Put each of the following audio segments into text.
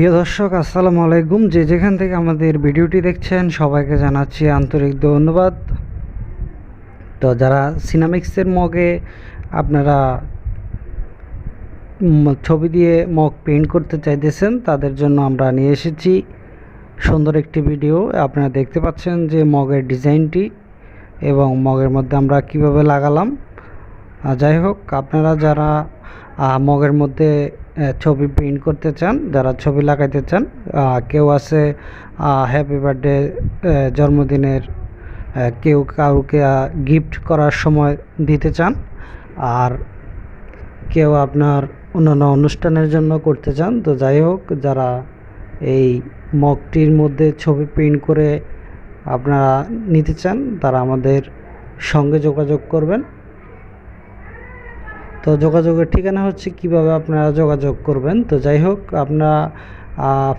প্রিয় দর্শক, আসসালামু আলাইকুম। যে যেখান থেকে আমাদের ভিডিওটি দেখছেন, সবাইকে জানাচ্ছি আন্তরিক ধন্যবাদ। তো যারা সিনামিক্সের মগে আপনারা ছবি দিয়ে মগ পেন্ট করতে চাইতেছেন, তাদের জন্য আমরা নিয়ে এসেছি সুন্দর একটি ভিডিও আপনারা দেখতে পাচ্ছেন যে মগের ডিজাইনটি এবং মগের মধ্যে আমরা কীভাবে লাগালাম। যাই হোক, আপনারা যারা মগের মধ্যে ছবি প্রিন্ট করতে চান, যারা ছবি লাগাইতে চান কেউ আছে হ্যাপি বার্থডে জন্মদিনের কেউ কাউকে গিফট করার সময় দিতে চান, আর কেউ আপনার অন্যান্য অনুষ্ঠানের জন্য করতে চান, তো যাই হোক, যারা এই মগটির মধ্যে ছবি প্রিন্ট করে আপনারা নিতে চান, তারা আমাদের সঙ্গে যোগাযোগ করবেন। তো যোগাযোগের ঠিকানা হচ্ছে কীভাবে আপনারা যোগাযোগ করবেন? তো যাই হোক আপনারা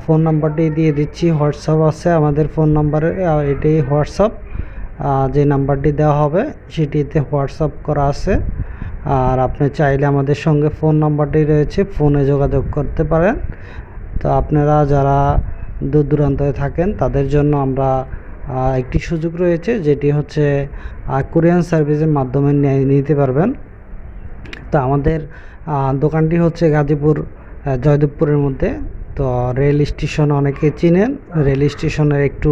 ফোন নাম্বারটি দিয়ে দিচ্ছি। হোয়াটসঅ্যাপ আছে আমাদের ফোন নাম্বারে এটাই হোয়াটসঅ্যাপ। যে নাম্বারটি দেওয়া হবে, সেটিতে হোয়াটসঅ্যাপ করা আছে। আর আপনি চাইলে আমাদের সঙ্গে ফোন নাম্বারটি রয়েছে, ফোনে যোগাযোগ করতে পারেন। তো আপনারা যারা দূর দূরান্তে থাকেন, তাদের জন্য আমরা একটি সুযোগ রয়েছে, যেটি হচ্ছে কোরিয়ান সার্ভিসের মাধ্যমে নিতে পারবেন। তো আমাদের দোকানটি হচ্ছে গাজীপুর জয়দেবপুরের মধ্যে। তো রেল স্টেশন অনেকে চিনেন। রেল স্টেশনের একটু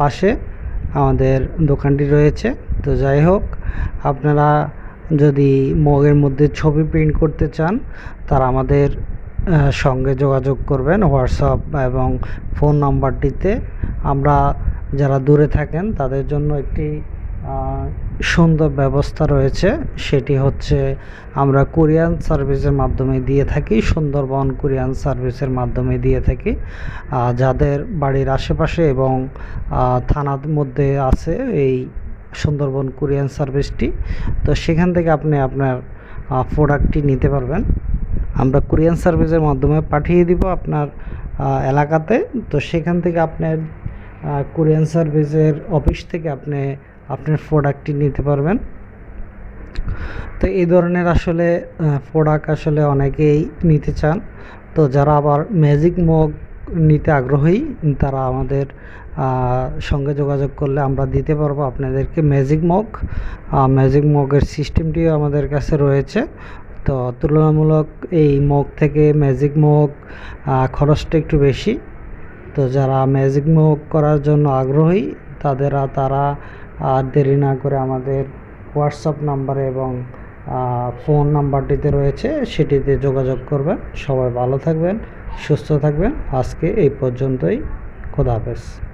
পাশে আমাদের দোকানটি রয়েছে। তো যাই হোক, আপনারা যদি মগের মধ্যে ছবি প্রিন্ট করতে চান, তারা আমাদের সঙ্গে যোগাযোগ করবেন হোয়াটসঅ্যাপ এবং ফোন নাম্বারটিতে। আমরা যারা দূরে থাকেন, তাদের জন্য একটি সুন্দর ব্যবস্থা রয়েছে। সেটি হচ্ছে আমরা কোরিয়ান সার্ভিসের মাধ্যমে দিয়ে থাকি, সুন্দরবন কোরিয়ান সার্ভিসের মাধ্যমে দিয়ে থাকি। যাদের বাড়ির আশেপাশে এবং থানার মধ্যে আছে এই সুন্দরবন কোরিয়ান সার্ভিসটি, তো সেখান থেকে আপনি আপনার প্রোডাক্টটি নিতে পারবেন। আমরা কোরিয়ান সার্ভিসের মাধ্যমে পাঠিয়ে দিব আপনার এলাকাতে। তো সেখান থেকে আপনার কোরিয়ান সার্ভিসের অফিস থেকে আপনি আপনার প্রোডাক্টটি নিতে পারবেন। তো এই ধরনের আসলে প্রোডাক্ট আসলে অনেকেই নিতে চান। তো যারা আবার ম্যাজিক মগ নিতে আগ্রহী, তারা আমাদের সঙ্গে যোগাযোগ করলে আমরা দিতে পারব আপনাদেরকে ম্যাজিক মগ ম্যাজিক মগের সিস্টেমটিও আমাদের কাছে রয়েছে। তো তুলনামূলক এই মগ থেকে ম্যাজিক মগ খরচটা একটু বেশি। তো যারা ম্যাজিক মুভ করার জন্য আগ্রহী, তাদের, তারা আর দেরি না করে আমাদের হোয়াটসঅ্যাপ নাম্বারে এবং ফোন নাম্বারটিতে রয়েছে, সেটিতে যোগাযোগ করবেন। সবাই ভালো থাকবেন, সুস্থ থাকবেন। আজকে এই পর্যন্তই। খোদা হাফেজ।